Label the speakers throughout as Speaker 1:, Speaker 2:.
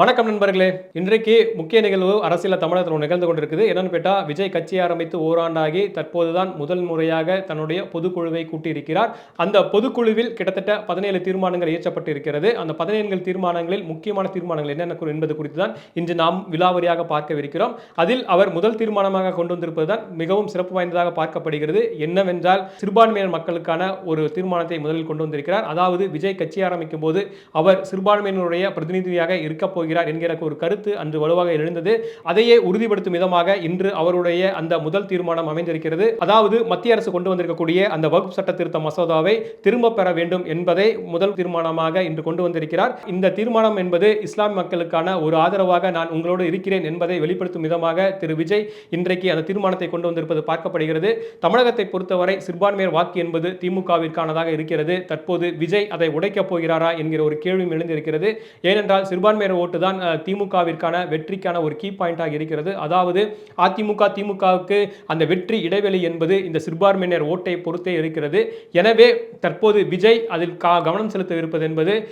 Speaker 1: வணக்கம் நண்பர்களே. இன்றைக்கு முக்கிய நிகழ்வு அரசியல் தமிழகத்தில் நிகழ்ந்து கொண்டிருக்குது. என்னன்னு கேட்டால் விஜய் கட்சி ஆரம்பித்து ஓராண்டாகி தற்போதுதான் முதல் முறையாக தன்னுடைய பொதுக்குழுவை கூட்டியிருக்கிறார். அந்த பொதுக்குழுவில் கிட்டத்தட்ட பதினேழு தீர்மானங்கள் இயற்றப்பட்டு இருக்கிறது அந்த பதினேழு தீர்மானங்களில் முக்கியமான தீர்மானங்கள் என்னென்ன என்பது குறித்து தான் இன்று நாம் விலாவரியாக பார்க்கவிருக்கிறோம். அதில் அவர் முதல் தீர்மானமாக கொண்டு வந்திருப்பது தான் மிகவும் சிறப்பு வாய்ந்ததாக பார்க்கப்படுகிறது. என்னவென்றால் சிறுபான்மையினர் மக்களுக்கான ஒரு தீர்மானத்தை முதலில் கொண்டு வந்திருக்கிறார். அதாவது விஜய் கட்சி ஆரம்பிக்கும் போது அவர் சிறுபான்மையினருடைய பிரதிநிதியாக இருக்கப்போ போகிறார் என்கிற ஒரு கருத்து அன்று வலுவாக எழுந்தது. அதையே உறுதிப்படுத்தும் விதமாக இன்று அவருடைய அந்த முதல் தீர்மானம் அமைந்திருக்கிறது. அதாவது மத்திய அரசு கொண்டு வந்திருக்கக்கூடிய அந்த வகுப்பு சட்ட திருத்த மசோதாவை திரும்ப பெற வேண்டும் என்பதை முதல் தீர்மானமாக இன்று கொண்டு வந்திருக்கிறார். இந்த தீர்மானம் என்பது இஸ்லாமிய மக்களுக்கான ஒரு ஆதரவாக நான் உங்களோடு இருக்கிறேன் என்பதை வெளிப்படுத்தும் விதமாக திரு விஜய் இன்றைக்கு அந்த தீர்மானத்தை கொண்டு வந்திருப்பது பார்க்கப்படுகிறது. தமிழகத்தை பொறுத்தவரை சிறுபான்மையர் வாக்கு என்பது திமுகவிற்கானதாக இருக்கிறது. தற்போது விஜய் அதை உடைக்கப் போகிறாரா என்கிற ஒரு கேள்வியும் எழுந்திருக்கிறது. ஏனென்றால் சிறுபான்மையர் ஓட்டு தான் திமுகவிற்கான வெற்றிக்கான ஒரு கீ பாயிண்டாக இருக்கிறது. அதாவது அதிமுக திமுகவுக்கு அந்த வெற்றி இடைவெளி என்பது இந்த சிறுபான்மையினர் ஓட்டை பொறுத்தே இருக்கிறது. எனவே தற்போது விஜய் அதில் கா- கவனம் செலுத்த இருப்பது என்பது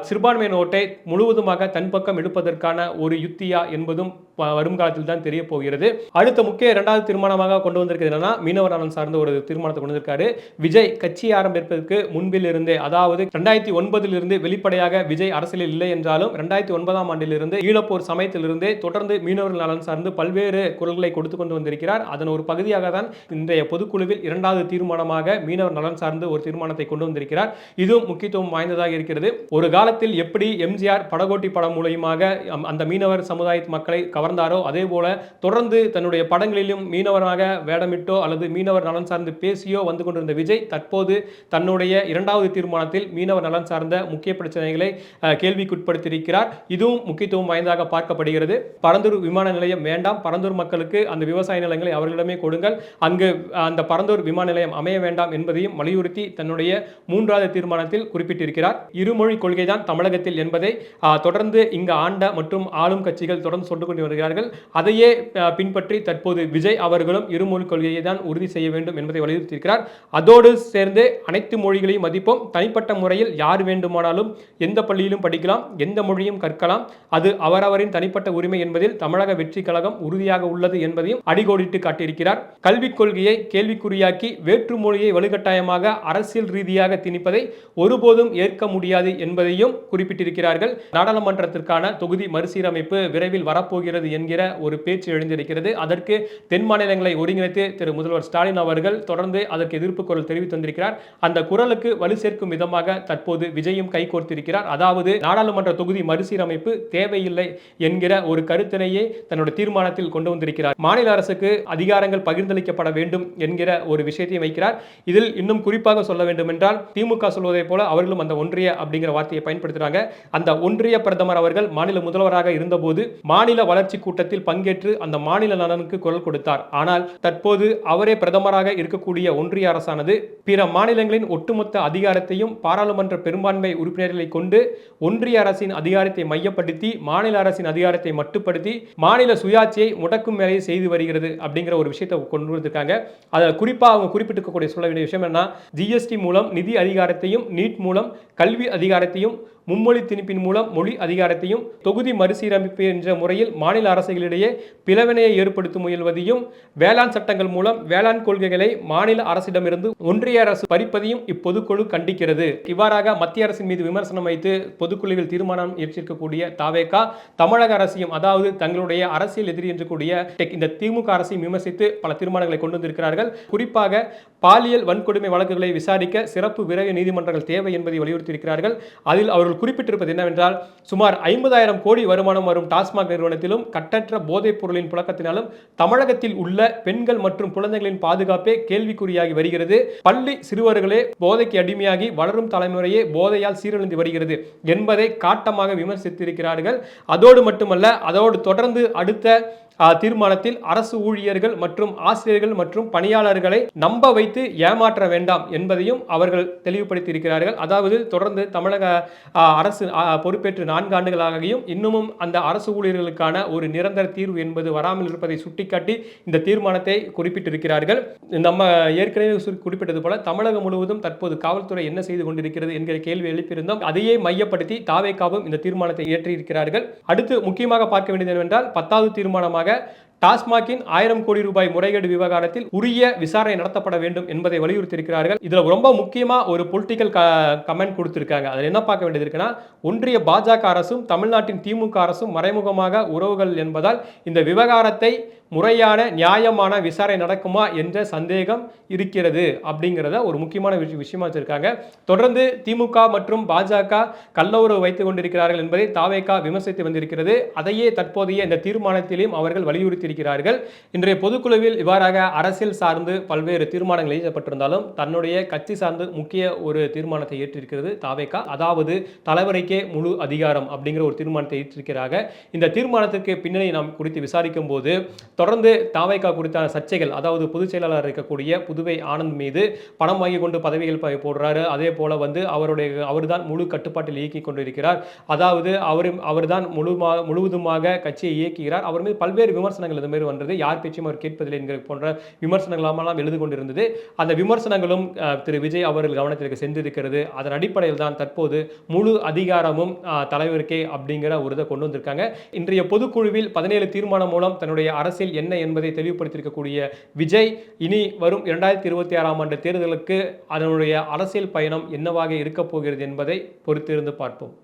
Speaker 1: சிறுபான்மையினர் ஓட்டை முழுவதுமாக தன் பக்கம் எடுப்பதற்கான ஒரு யுத்தியா என்பதும் வரும் காலத்தில் தான் தெரிய போகிறது. அடுத்த முக்கிய இரண்டாவது தீர்மானமாக கொண்டு வந்திருக்கிறது என்னன்னா மீனவர் நலன் சார்ந்த ஒரு தீர்மானத்தை கொண்டு வந்திருக்காரு. விஜய் கட்சி ஆரம்பிப்பதற்கு முன்பில் இருந்தே அதாவது ரெண்டாயிரத்தி ஒன்பதில் இருந்து வெளிப்படையாக விஜய் அரசியலில் இல்லை என்றாலும் ரெண்டாயிரத்தி ஒன்பதாம் ஆண்டிலிருந்து ஈழப்போர் சமயத்திலிருந்தே தொடர்ந்து மீனவர் நலன் சார்ந்து பல்வேறு குரல்களை கொடுத்து கொண்டு வந்திருக்கிறார். அதன் ஒரு பகுதியாக தான் இன்றைய பொதுக்குழுவில் இரண்டாவது தீர்மானமாக மீனவர் நலன் சார்ந்து ஒரு தீர்மானத்தை கொண்டு வந்திருக்கிறார். இதுவும் முக்கியத்துவம் வாய்ந்ததாக இருக்கிறது. ஒரு காலத்தில் எப்படி எம்ஜிஆர் படகோட்டி படம் மூலியமாக அந்த மீனவர் சமுதாய மக்களை கவர்ந்தாரோ அதே போல தொடர்ந்து தன்னுடைய படங்களிலும் மீனவராக வேடமிட்டோ அல்லது மீனவர் நலன் சார்ந்து பேசியோ வந்து கொண்டிருந்த விஜய் தற்போது தன்னுடைய இரண்டாவது தீர்மானத்தில் மீனவர் நலன் சார்ந்த முக்கிய பிரச்சனைகளை கேள்விக்குட்படுத்தியிருக்கிறார். இதுவும் முக்கியத்துவம் வாய்ந்ததாக பார்க்கப்படுகிறது. பரந்தூர் விமான நிலையம் வேண்டாம். பரந்தூர் மக்களுக்கு அந்த விவசாய நிலங்களை அவர்களிடமே கொடுங்கள். அங்கு அந்த பரந்தூர் விமான நிலையம் அமைய வேண்டாம் என்பதையும் வலியுறுத்தி தன்னுடைய மூன்றாவது தீர்மானத்தில் குறிப்பிட்டிருக்கிறார். இருமொழி கொள்கைதான் தமிழகத்தில் என்பதை தொடர்ந்து இங்கு ஆண்ட மற்றும் ஆளும் கட்சிகள் தொடர்ந்து சொல்லிக் கொண்டு வருகிறார்கள். அதையே பின்பற்றி தற்போது விஜய் அவர்களும் இருமொழி கொள்கையை தான் உறுதி செய்ய வேண்டும் என்பதை வலியுறுத்தியிருக்கிறார். அதோடு சேர்ந்து அனைத்து மொழிகளையும் மதிப்போம். தனிப்பட்ட முறையில் யார் வேண்டுமானாலும் எந்த பள்ளியிலும் படிக்கலாம் எந்த மொழியும் கற்கலாம். அது அவரவரின் தனிப்பட்ட உரிமை என்பதில் தமிழக வெற்றி கழகம் உறுதியாக உள்ளது என்பதையும் அடிகோடிட்டு காட்டியிருக்கிறார். கல்விக் கொள்கையை கேள்விக்குறியாக்கி வேற்று மொழியை வலுக்கட்டாயமாக அரசியல் ரீதியாக திணிப்பதை ஒருபோதும் ஏற்க முடியாது என்பதையும் குறிப்பிட்டிருக்கிறார்கள். நாடாளுமன்றத்திற்கான தொகுதி மறுசீரமைப்பு விரைவில் வரப்போகிறது. என்கிற ஒரு பேச்சு எழுந்திருக்கிறது. அதற்கு தென் மாநிலங்களை ஒருங்கிணைத்து திரு முதல்வர் ஸ்டாலின் அவர்கள் தொடர்ந்து அதற்கு எதிர்ப்பு குரல் தெரிவித்து வந்திருக்கிறார் அந்த குரலுக்கு வலு சேர்க்கும் விதமாக தற்போது விஜயும் கைகோர்த்திருக்கிறார் அதாவது நாடாளுமன்ற தொகுதி மறுசீரமைப்பு தேவையில்லை என்கிற ஒரு கருத்தினையே தன்னுடைய தீர்மானத்தில் கொண்டு வந்திருக்கிறார். மாநில அரசுக்கு அதிகாரங்கள் பகிர்ந்தளிக்கப்பட வேண்டும் என்கிற ஒரு விஷயத்தையும் வைக்கிறார். இதில் இன்னும் குறிப்பாக சொல்ல வேண்டும் என்றால் திமுக சொல்வதைப் போல அவர்களும் அந்த ஒன்றிய அப்படிங்கிற வார்த்தையை பயன்படுத்துகிறாங்க அந்த ஒன்றிய பிரதமர் அவர்கள் மாநில முதல்வராக இருந்தபோது மாநில வளர்ச்சி கூட்டத்தில் பங்கேற்று அந்த மாநில நலனுக்கு குரல் கொடுத்தார். ஆனால் தற்போது அவரே பிரதமராக இருக்கக்கூடிய ஒன்றிய அரசானது பிற மாநிலங்களின் ஒட்டுமொத்த அதிகாரத்தையும் பாராளுமன்ற பெரும்பான்மை உறுப்பினர்களை கொண்டு ஒன்றிய அரசின் அதிகாரத்தை மையப்படுத்தி மாநில அரசின் அதிகாரத்தை மட்டுப்படுத்தி மாநில சுயாட்சியை முடக்கும் வேலையை செய்து வருகிறது அப்படிங்கிற ஒரு விஷயத்தை கொண்டு வந்திருக்காங்க. அதில் குறிப்பாக அவங்க குறிப்பிட்டிருக்கக்கூடிய சொல்ல வேண்டிய விஷயம் என்ன ஜிஎஸ்டி மூலம் நிதி அதிகாரத்தையும் நீட் மூலம் கல்வி அதிகாரத்தையும் மும்மொழி திணிப்பின் மூலம் மொழி அதிகாரத்தையும் தொகுதி மறுசீரமைப்பு என்ற முறையில் மாநில அரசுகளிடையே பிளவினையை ஏற்படுத்த முயல்வதையும் வேளாண் சட்டங்கள் மூலம் வேளாண் கொள்கைகளை மாநில அரசிடமிருந்து ஒன்றிய அரசு பறிப்பதையும் இப்பொதுக்குழு கண்டிக்கிறது. இவ்வாறாக மத்திய அரசின் மீது விமர்சனம் வைத்து பொதுக்குழுவில் தீர்மானம் ஏற்றிருக்கக்கூடிய தாவேகா தமிழக அரசையும் அதாவது தங்களுடைய அரசியல் எதிரி என்று கூடிய இந்த திமுக அரசையும் விமர்சித்து பல தீர்மானங்களை கொண்டு வந்திருக்கிறார்கள். குறிப்பாக பாலியல் வன்கொடுமை வழக்குகளை விசாரிக்க சிறப்பு விரைவு நீதிமன்றங்கள் தேவை என்பதை வலியுறுத்தியிருக்கிறார்கள். அதில் அவர்கள் அவர்கள் குறிப்பிட்டிருப்பது என்னவென்றால் சுமார் ஐம்பதாயிரம் கோடி வருமானம் வரும் டாஸ்மாக் நிறுவனத்திலும் கட்டற்ற போதைப் பொருளின் புழக்கத்தினாலும் தமிழகத்தில் உள்ள பெண்கள் மற்றும் குழந்தைகளின் பாதுகாப்பே கேள்விக்குறியாகி வருகிறது. பள்ளி சிறுவர்களே போதைக்கு அடிமையாகி வளரும் தலைமுறையே போதையால் சீரழிந்து வருகிறது என்பதை காட்டமாக விமர்சித்திருக்கிறார்கள். அதோடு மட்டுமல்ல அதோடு தொடர்ந்து அடுத்த தீர்மானத்தில் அரசு ஊழியர்கள் மற்றும் ஆசிரியர்கள் மற்றும் பணியாளர்களை நம்ப வைத்து ஏமாற்ற வேண்டாம் என்பதையும் அவர்கள் தெளிவுபடுத்தி இருக்கிறார்கள் அதாவது தொடர்ந்து தமிழக அரசு பொறுப்பேற்று நான்கு ஆண்டுகளாகியும் இன்னமும் அந்த அரசு ஊழியர்களுக்கான ஒரு நிரந்தர தீர்வு என்பது வராமல் இருப்பதை சுட்டிக்காட்டி இந்த தீர்மானத்தை குறிப்பிட்டிருக்கிறார்கள். நம்ம ஏற்கனவே குறிப்பிட்டது போல தமிழகம் முழுவதும் தற்போது காவல்துறை என்ன செய்து கொண்டிருக்கிறது என்கிற கேள்வி எழுப்பியிருந்தோம். அதையே மையப்படுத்தி தாவேக்காவும் இந்த தீர்மானத்தை இயற்றியிருக்கிறார்கள். அடுத்து முக்கியமாக பார்க்க வேண்டியது என்னவென்றால் பத்தாவது தீர்மானமாக டாஸ்மாகின் ஆயிரம் கோடி ரூபாய் முறைகேடு விவகாரத்தில் உரிய விசாரணை நடத்தப்பட வேண்டும் என்பதை வலியுறுத்தியிருக்கிறார்கள். இதில் ரொம்ப முக்கியமா ஒரு பொலிட்டிக்கல் கமெண்ட் கொடுத்திருக்காங்க. அதில் என்ன பார்க்க வேண்டியது இருக்குன்னா ஒன்றிய பாஜக அரசும் தமிழ்நாட்டின் திமுக அரசும் மறைமுகமாக உறவுகள் என்பதால் இந்த விவகாரத்தை முறையான நியாயமான விசாரணை நடக்குமா என்ற சந்தேகம் இருக்கிறது அப்படிங்கிறத ஒரு முக்கியமான விஷ- விஷயமா வச்சிருக்காங்க. தொடர்ந்து திமுக மற்றும் பாஜக கள்ளவுறவு வைத்துக் கொண்டிருக்கிறார்கள் என்பதை தாவேகா விமர்சித்து வந்திருக்கிறது. அதையே தற்போதைய இந்த தீர்மானத்திலும் அவர்கள் வலியுறுத்தியிருக்கிறார்கள். இன்றைய பொதுக்குழுவில் இவ்வாறாக அரசியல் சார்ந்து பல்வேறு தீர்மானங்கள் எழுதப்பட்டிருந்தாலும் தன்னுடைய கட்சி சார்ந்து முக்கிய ஒரு தீர்மானத்தை ஏற்றிருக்கிறது தாவேகா. அதாவது தலைவரைக்கே முழு அதிகாரம் அப்படிங்கிற ஒரு தீர்மானத்தை ஏற்றிருக்கிறாங்க. இந்த தீர்மானத்திற்கு பின்னணி நாம் குறித்து விசாரிக்கும் போது தொடர்ந்து தாவைக்கா குறித்த சர்ச்சைகள் அதாவது பொதுச் செயலாளர் இருக்கக்கூடிய புதுவை ஆனந்த் மீது பணம் வாங்கி கொண்டு பதவிகள் போடுறாரு. அதே போல வந்து அவருடைய அவர்தான் முழு கட்டுப்பாட்டில் இயக்கி கொண்டிருக்கிறார். அதாவது அவர் அவர்தான் முழுமா முழுவதுமாக கட்சியை இயக்குகிறார். அவர் மீது பல்வேறு விமர்சனங்கள் இந்த மாதிரி வந்தது. யார் பேச்சும் அவர் கேட்பதில்லை என்கிற போன்ற விமர்சனங்களெல்லாம் எழுது கொண்டிருந்தது. அந்த விமர்சனங்களும் திரு விஜய் அவர்கள் கவனத்திற்கு சென்றிருக்கிறது. அதன் அடிப்படையில் தான் தற்போது முழு அதிகாரமும் தலைவருக்கே அப்படிங்கிற ஒரு இதை கொண்டு வந்திருக்காங்க. இன்றைய பொதுக்குழுவில் பதினேழு தீர்மானம் மூலம் தன்னுடைய அரசியல் என்ன என்பதை தெளிவுபடுத்தியிருக்கக்கூடிய விஜய் இனி வரும் இரண்டாயிரத்தி இருபத்தி ஆறாம் ஆண்டு தேர்தலுக்கு அதனுடைய அரசியல் பயணம் என்னவாக இருக்கப் போகிறது என்பதை பொறுத்திருந்து பார்ப்போம்.